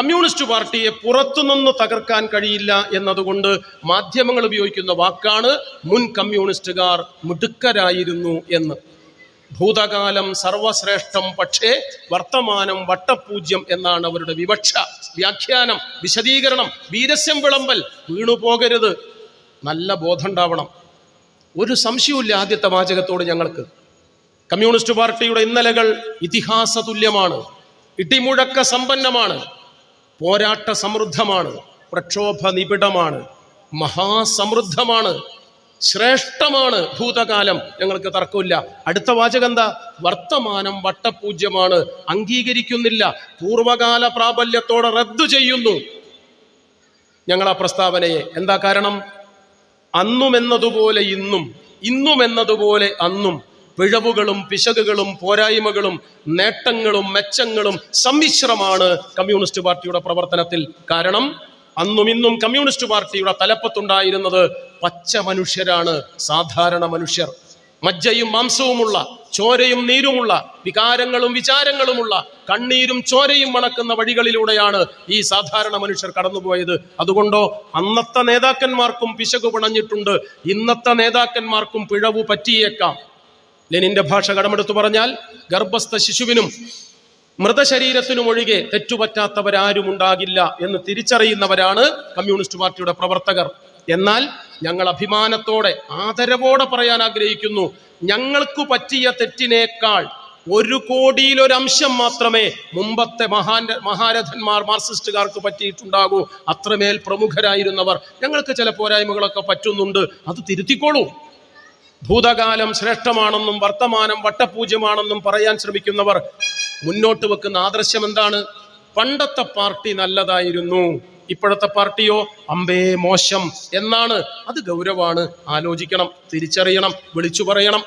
Communist പാർട്ടിയെ പുറത്തുനിന്ന് തകർക്കാൻ കഴിയില്ല എന്നതുകൊണ്ട് മാധ്യമങ്ങൾ ഉപയോഗിക്കുന്ന വാക്കാണ് മുൻ കമ്മ്യൂണിസ്റ്റുകാർ മിടുക്കരായിരുന്നു എന്ന്. ഭൂതകാലം സർവശ്രേഷ്ഠം പക്ഷേ വർത്തമാനം വട്ടപൂജ്യം എന്നാണ് അവരുടെ വിവക്ഷ വ്യാഖ്യാനം വിശദീകരണം വീരസ്യം വിളമ്പൽ വീണുപോകരുത്. നല്ല ബോധമുണ്ടാവണം. ഒരു സംശയമില്ല ആദ്യത്തെ വാചകത്തോട് ഞങ്ങൾക്ക്. കമ്മ്യൂണിസ്റ്റ് പാർട്ടിയുടെ ഇന്നലകൾ ഇതിഹാസ തുല്യമാണ് ഇടിമുഴക്ക സമ്പന്നമാണ്. പോരാട്ട സമൃദ്ധമാണ് പ്രക്ഷോഭ നിബിഡമാണ് മഹാസമൃദ്ധമാണ് ശ്രേഷ്ഠമാണ് ഭൂതകാലം. ഞങ്ങൾക്ക് തർക്കമില്ല. അടുത്ത വാചകം എന്താ വർത്തമാനം വട്ടപൂജ്യമാണ് അംഗീകരിക്കുന്നില്ല പൂർവകാല പ്രാബല്യത്തോടെ റദ്ദു ചെയ്യുന്നു. ഞങ്ങൾ ആ പ്രസ്താവനയെ. എന്താ കാരണം? അന്നുമെന്നതുപോലെ ഇന്നും ഇന്നുമെന്നതുപോലെ അന്നും. പിഴവുകളും പിശകുകളും പോരായ്മകളും നേട്ടങ്ങളും മെച്ചങ്ങളും സമ്മിശ്രമാണ് കമ്മ്യൂണിസ്റ്റ് പാർട്ടിയുടെ പ്രവർത്തനത്തിൽ. കാരണം അന്നും ഇന്നും കമ്മ്യൂണിസ്റ്റ് പാർട്ടിയുടെ തലപ്പത്തുണ്ടായിരുന്നത് പച്ച മനുഷ്യരാണ് സാധാരണ മനുഷ്യർ. മജ്ജയും മാംസവുമുള്ള ചോരയും നീരുമുള്ള വികാരങ്ങളും വിചാരങ്ങളുമുള്ള കണ്ണീരും ചോരയും മണക്കുന്ന വഴികളിലൂടെയാണ് ഈ സാധാരണ മനുഷ്യർ കടന്നുപോയത്. അതുകൊണ്ടോ അന്നത്തെ നേതാക്കന്മാർക്കും പിശകു പിണഞ്ഞിട്ടുണ്ട് ഇന്നത്തെ നേതാക്കന്മാർക്കും പിഴവു പറ്റിയേക്കാം. ലെനിന്റെ ഭാഷ കടമെടുത്തു പറഞ്ഞാൽ ഗർഭസ്ഥ ശിശുവിനും മൃതശരീരത്തിനും ഒഴികെ തെറ്റുപറ്റാത്തവരാരും ഉണ്ടാകില്ല എന്ന് തിരിച്ചറിയുന്നവരാണ് കമ്മ്യൂണിസ്റ്റ് പാർട്ടിയുടെ പ്രവർത്തകർ. എന്നാൽ ഞങ്ങൾ അഭിമാനത്തോടെ ആദരവോടെ പറയാൻ ആഗ്രഹിക്കുന്നു ഞങ്ങൾക്ക് പറ്റിയ തെറ്റിനേക്കാൾ ഒരു കോടിയിലൊരംശം മാത്രമേ മുമ്പത്തെ മഹാൻ മഹാരഥന്മാർ മാർക്സിസ്റ്റുകാർക്ക് പറ്റിയിട്ടുണ്ടാകൂ. അത്രമേൽ പ്രമുഖരായിരുന്നവർ. ഞങ്ങൾക്ക് ചില പോരായ്മകളൊക്കെ പറ്റുന്നുണ്ട്. അത് തിരുത്തിക്കോളൂ. ഭൂതകാലം ശ്രേഷ്ഠമാണെന്നും വർത്തമാനം വട്ടപൂജ്യമാണെന്നും പറയാൻ ശ്രമിക്കുന്നവർ മുന്നോട്ട് വെക്കുന്ന ആദർശം എന്താണ്? പണ്ടത്തെ പാർട്ടി നല്ലതായിരുന്നു. ഇപ്പോഴത്തെ പാർട്ടിയോ? അമ്പേ മോശം എന്നാണ്. അത് ഗൗരവാണ് ആലോചിക്കണം തിരിച്ചറിയണം വിളിച്ചു പറയണം.